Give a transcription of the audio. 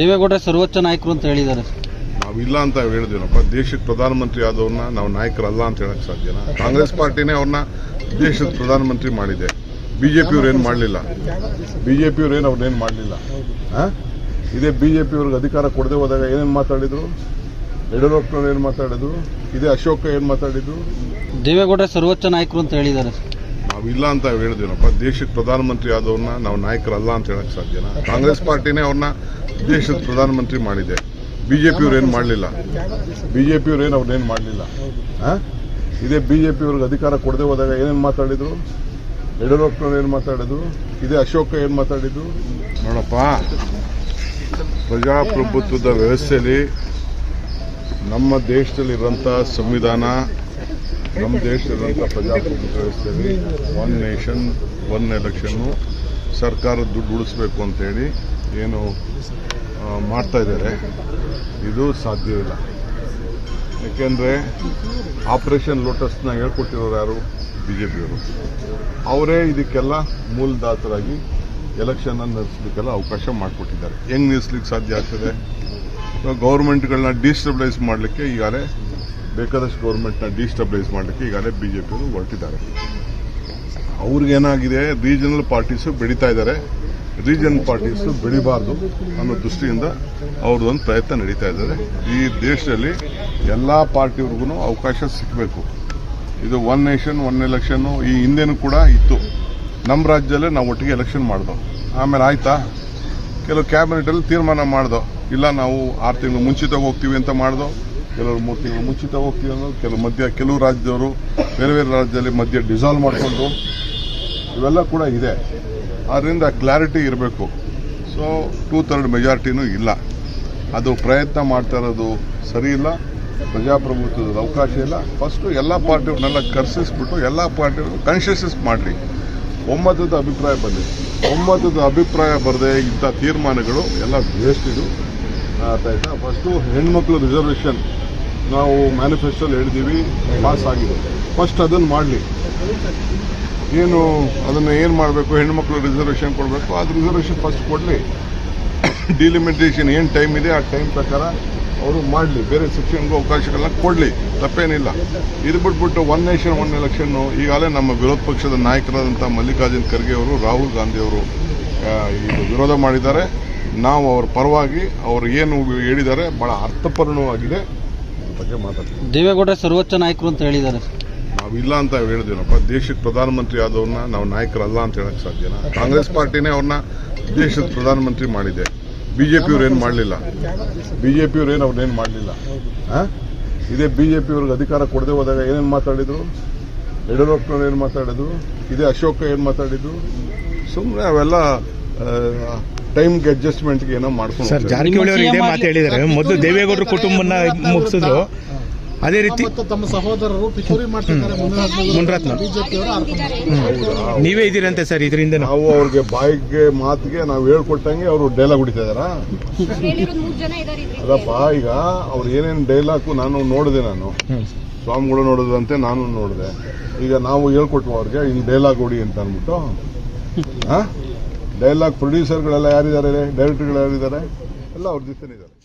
ದೇವೇಗೌಡ ಸರ್ವೋಚ್ಚ ನಾಯಕರು ಅಂತ ಹೇಳಿದ್ದಾರೆ. ನಾವು ಇಲ್ಲ ಅಂತ ಹೇಳಿದ್ವಿನಪ್ಪ ದೇಶಕ್ಕೆ ಪ್ರಧಾನಮಂತ್ರಿ ಆದವ್ರನ್ನ ನಾವು ನಾಯಕರಲ್ಲ ಅಂತ ಹೇಳಕ್ ಸಾಧ್ಯನಾ? ಕಾಂಗ್ರೆಸ್ ಪಾರ್ಟಿನೇ ಅವ್ರನ್ನ ದೇಶದ ಪ್ರಧಾನಮಂತ್ರಿ ಮಾಡಿದೆ. ಬಿಜೆಪಿಯವ್ರು ಏನು ಮಾಡಲಿಲ್ಲ? ಬಿಜೆಪಿಯವ್ರು ಏನು ಅವ್ರನ್ನೇನು ಮಾಡಲಿಲ್ಲ? ಇದೇ ಬಿಜೆಪಿಯವ್ರಿಗೆ ಅಧಿಕಾರ ಕೊಡದೆ ಹೋದಾಗ ಏನೇನು ಮಾತಾಡಿದ್ರು? ಯಡಿಯೂರಪ್ಪನವ್ರು ಏನು ಮಾತಾಡಿದ್ರು? ಇದೇ ಅಶೋಕ ಏನು ಮಾತಾಡಿದ್ರು? ದೇವೇಗೌಡ ಸರ್ವೋಚ್ಚ ನಾಯಕರು ಅಂತ ಹೇಳಿದ್ದಾರೆ. ಇಲ್ಲ ಅಂತ ಹೇಳಿದ್ವಿನಪ್ಪ ದೇಶಕ್ಕೆ ಪ್ರಧಾನಮಂತ್ರಿ ಆದವ್ರನ್ನ ನಾವು ನಾಯಕರಲ್ಲ ಅಂತ ಹೇಳಕ್ ಸಾಧ್ಯನಾ? ಕಾಂಗ್ರೆಸ್ ಪಾರ್ಟಿನೇ ಅವ್ರನ್ನ ದೇಶದ ಪ್ರಧಾನಮಂತ್ರಿ ಮಾಡಿದೆ. ಬಿಜೆಪಿಯವ್ರು ಏನು ಮಾಡಲಿಲ್ಲ? ಬಿಜೆಪಿಯವ್ರು ಏನು ಅವ್ರನ್ನೇನು ಮಾಡಲಿಲ್ಲ? ಇದೇ ಬಿಜೆಪಿಯವ್ರಿಗೆ ಅಧಿಕಾರ ಕೊಡದೆ ಹೋದಾಗ ಏನೇನು ಮಾತಾಡಿದರು? ಯಡಿಯೂರಪ್ಪನವ್ರು ಏನು ಮಾತಾಡಿದ್ರು? ಇದೇ ಅಶೋಕ ಏನು ಮಾತಾಡಿದ್ರು? ನೋಡಪ್ಪ, ಪ್ರಜಾಪ್ರಭುತ್ವದ ವ್ಯವಸ್ಥೆಯಲ್ಲಿ ನಮ್ಮ ದೇಶದಲ್ಲಿರುವಂಥ ಸಂವಿಧಾನ ನಮ್ಮ ದೇಶದಲ್ಲಿರುವಂಥ ಪ್ರಜಾಪ್ರಭುತ್ವ ವ್ಯವಸ್ಥೆಯಲ್ಲಿ ಒನ್ ನೇಷನ್ ಒನ್ ಎಲೆಕ್ಷನ್ನು ಸರ್ಕಾರ ದುಡ್ಡು ಉಳಿಸ್ಬೇಕು ಅಂತೇಳಿ ಏನು ಮಾಡ್ತಾ ಇದ್ದಾರೆ. ಇದು ಸಾಧ್ಯವಿಲ್ಲ ಏಕೆಂದರೆ ಆಪರೇಷನ್ ಲೋಟಸ್ನ ಹೇಳ್ಕೊಟ್ಟಿರೋರು ಯಾರು? ಬಿ ಜೆ ಪಿಯವರು ಅವರೇ ಇದಕ್ಕೆಲ್ಲ ಮೂಲದಾತರಾಗಿ ಎಲೆಕ್ಷನ್ ನಡೆಸಲಿಕ್ಕೆಲ್ಲ ಅವಕಾಶ ಮಾಡಿಕೊಟ್ಟಿದ್ದಾರೆ. ಹೆಂಗೆ ನಿಲ್ಲಿಸ್ಲಿಕ್ಕೆ ಸಾಧ್ಯ ಆಗ್ತದೆ? ಗೌರ್ಮೆಂಟ್ಗಳನ್ನ ಡಿಸ್ಟಬಿಲೈಸ್ ಮಾಡಲಿಕ್ಕೆ ಈಗಾಗಲೇ ಬೇಕಾದಷ್ಟು ಗೌರ್ಮೆಂಟ್ನ ಡಿಸ್ಟಬ್ಲೈಸ್ ಮಾಡಲಿಕ್ಕೆ ಈಗಾಗಲೇ ಬಿ ಜೆ ಪಿಯವರು ಹೊರಟಿದ್ದಾರೆ. ಅವ್ರಿಗೇನಾಗಿದೆ ರೀಜನಲ್ ಪಾರ್ಟೀಸು ಬೆಳೀತಾ ಇದ್ದಾರೆ. ರೀಜನಲ್ ಪಾರ್ಟೀಸು ಬೆಳಿಬಾರ್ದು ಅನ್ನೋ ದೃಷ್ಟಿಯಿಂದ ಅವ್ರದ್ದೊಂದು ಪ್ರಯತ್ನ ನಡೀತಾ ಇದ್ದಾರೆ. ಈ ದೇಶದಲ್ಲಿ ಎಲ್ಲ ಪಾರ್ಟಿಯವ್ರಿಗೂ ಅವಕಾಶ ಸಿಕ್ಕಬೇಕು ಇದು ಒನ್ ನೇಷನ್ ಒನ್ ಎಲೆಕ್ಷನ್ನು ಈ ಹಿಂದೆನೂ ಕೂಡ ಇತ್ತು. ನಮ್ಮ ರಾಜ್ಯದಲ್ಲೇ ನಾವು ಒಟ್ಟಿಗೆ ಎಲೆಕ್ಷನ್ ಮಾಡ್ದೋ. ಆಮೇಲೆ ಆಯ್ತಾ? ಕೆಲವು ಕ್ಯಾಬಿನೆಟಲ್ಲಿ ತೀರ್ಮಾನ ಮಾಡ್ದೋ. ಇಲ್ಲ ನಾವು ಆರು ತಿಂಗಳು ಮುಂಚಿತವಾಗಿ ಹೋಗ್ತೀವಿ ಅಂತ ಮಾಡ್ದೋ. ಕೆಲವರು ಮೂರು ತಿಂಗಳು ಮುಂಚಿತ ಹೋಗ್ತೀವಿ ಕೆಲವು ಮಧ್ಯ, ಕೆಲವು ರಾಜ್ಯದವರು ಬೇರೆ ಬೇರೆ ರಾಜ್ಯದಲ್ಲಿ ಮಧ್ಯ ಡಿಸಾಲ್ವ್ ಮಾಡಿಕೊಂಡು ಇವೆಲ್ಲ ಕೂಡ ಇದೆ. ಆದ್ದರಿಂದ ಕ್ಲಾರಿಟಿ ಇರಬೇಕು. ಸೊ ಟೂ ಥರ್ಡ್ ಮೆಜಾರಿಟಿನೂ ಇಲ್ಲ. ಅದು ಪ್ರಯತ್ನ ಮಾಡ್ತಾ ಇರೋದು ಸರಿ ಇಲ್ಲ, ಪ್ರಜಾಪ್ರಭುತ್ವದ ಅವಕಾಶ ಇಲ್ಲ. ಫಸ್ಟು ಎಲ್ಲ ಪಾರ್ಟಿಯವ್ರನ್ನೆಲ್ಲ ಕರ್ಸಿಸ್ಬಿಟ್ಟು ಎಲ್ಲ ಪಾರ್ಟಿಯವರು ಕನ್ಶಿಯಸ್ ಮಾಡಲಿ. ಒಮ್ಮತದ ಅಭಿಪ್ರಾಯ ಬಂದಿದೆ ಒಮ್ಮತದ ಅಭಿಪ್ರಾಯ ಬರದೆ ಇಂಥ ತೀರ್ಮಾನಗಳು ಎಲ್ಲ ವೇಸ್ಟ್ ಇದು ಆಯ್ತಾ? ಫಸ್ಟು ಹೆಣ್ಮಕ್ಳು ರಿಸರ್ವೇಷನ್ ನಾವು ಮ್ಯಾನಿಫೆಸ್ಟೋಲ್ಲಿ ಹೇಳಿದ್ದೀವಿ ಪಾಸ್ ಆಗಿದೆ. ಫಸ್ಟ್ ಅದನ್ನು ಮಾಡಲಿ. ಏನು, ಅದನ್ನು ಏನು ಮಾಡಬೇಕು? ಹೆಣ್ಮಕ್ಳು ರಿಸರ್ವೇಷನ್ ಕೊಡಬೇಕು? ಅದು ರಿಸರ್ವೇಷನ್ ಫಸ್ಟ್ ಕೊಡಲಿ. ಡಿಲಿಮಿಟೇಷನ್ ಏನು ಟೈಮ್ ಇದೆ, ಆ ಟೈಮ್ ಪ್ರಕಾರ ಅವರು ಮಾಡಲಿ. ಬೇರೆ ಸೆಕ್ಷನ್ಗೂ ಅವಕಾಶಗಳನ್ನ ಕೊಡಲಿ. ತಪ್ಪೇನಿಲ್ಲ. ಇದು ಬಿಟ್ಬಿಟ್ಟು ಒನ್ ನೇಷನ್ ಒನ್ ಎಲೆಕ್ಷನ್ನು ಈಗಾಗಲೇ ನಮ್ಮ ವಿರೋಧ ಪಕ್ಷದ ನಾಯಕರಾದಂಥ ಮಲ್ಲಿಕಾರ್ಜುನ್ ಖರ್ಗೆ ಅವರು, ರಾಹುಲ್ ಗಾಂಧಿ ಅವರು ಇದು ವಿರೋಧ ಮಾಡಿದ್ದಾರೆ. ನಾವು ಅವ್ರ ಪರವಾಗಿ ಅವರು ಏನು ಹೇಳಿದ್ದಾರೆ ಭಾಳ ಅರ್ಥಪೂರ್ಣವಾಗಿದೆ. ಬಗ್ಗೆ ಮಾತಾಡ್ತೀವಿ. ದೇವೇಗೌಡ ಸರ್ವೋಚ್ಚ ನಾಯಕರು ಅಂತ ಹೇಳಿದ್ದಾರೆ. ನಾವು ಇಲ್ಲ ಅಂತ ಹೇಳಿದ್ವಿನಪ್ಪ ದೇಶಕ್ಕೆ ಪ್ರಧಾನಮಂತ್ರಿ ಆದವ್ರನ್ನ ನಾವು ನಾಯಕರಲ್ಲ ಅಂತ ಹೇಳಕ್ ಸಾಧ್ಯನಾ ಕಾಂಗ್ರೆಸ್ ಪಾರ್ಟಿನೇ ಅವ್ರನ್ನ ದೇಶದ ಪ್ರಧಾನಮಂತ್ರಿ ಮಾಡಿದೆ. ಬಿಜೆಪಿಯವ್ರು ಏನು ಮಾಡಲಿಲ್ಲ? ಬಿಜೆಪಿಯವ್ರು ಏನು ಅವ್ರನ್ನೇನು ಮಾಡಲಿಲ್ಲ? ಇದೇ ಬಿಜೆಪಿಯವ್ರಿಗೆ ಅಧಿಕಾರ ಕೊಡದೆ ಹೋದಾಗ ಏನೇನು ಮಾತಾಡಿದ್ರು? ಯಡಿಯೂರಪ್ಪನವ್ರು ಏನು ಮಾತಾಡಿದ್ರು? ಇದೇ ಅಶೋಕ ಏನು ಮಾತಾಡಿದ್ರು? ಸುಮ್ಮನೆ ಅವೆಲ್ಲ ಟೈಮ್ಗೆ ಅಡ್ಜಸ್ಟ್ಮೆಂಟ್ಗೆ ಏನೋ ಮಾಡ್ಕೊಂಡು ಸರ್ ಹೋಗ್ತಾರೆ. ಜಾರಕಿಹೊಳಿ ಅವರು ಇದೇ ಮಾತು ಹೇಳಿದ್ದಾರೆ. ಮೊದಲು ದೇವೇಗೌಡರ ಕುಟುಂಬನ ಮುಗಿಸಿದ್ರು. ಅದೇ ರೀತಿ ಮತ್ತು ತಮ್ಮ ಸಹೋದರರು ಪಿತೂರಿ ಮಾಡ್ತಿದ್ದಾರೆ ಮುನ್ರತ್ನ. ಬಿಜೆಪಿಯವರು ನೀವೇ ಇದ್ದೀರಂತೆ ಸರ್ ಇದರಿಂದ ನಾವು ಅವ್ರಿಗೆ ಬಾಯಿಗೆ ಮಾತಿಗೆ ನಾವು ಹೇಳ್ಕೊಟ್ಟಂಗೆ ಅವರು ಡೈಲಾಗ್ ಹೊಡಿತಾ ಇದಾರಾ ಹೇಳಿರೋದು ಮೂರ್ ಜನ ಇದಾರೆ ಇದ್ರಲ್ಲಿ. ಅದಪ್ಪ ಈಗ ಅವ್ರು ಏನೇನು ಡೈಲಾಗು ನಾನು ನೋಡಿದೆ ನಾನು. ಸ್ವಾಮಿಗಳು ನೋಡಿದ್ರಂತೆ ನಾನು ನೋಡಿದೆ. ಈಗ ನಾವು ಹೇಳ್ಕೊಟ್ವು ಅವ್ರಿಗೆ ಹಿಂಗೆ ಡೈಲಾಗ್ ಹೊಡಿ ಅಂತ ಅಂದ್ಬಿಟ್ಟು. ಡೈಲಾಗ್ ಪ್ರೊಡ್ಯೂಸರ್ಗಳೆಲ್ಲ ಯಾರಿದ್ದಾರೆ? ಡೈರೆಕ್ಟರ್ಗಳು ಯಾರಿದ್ದಾರೆ? ಎಲ್ಲ ಅವ್ರ ಜೊತೆ ಇದ್ದಾರೆ.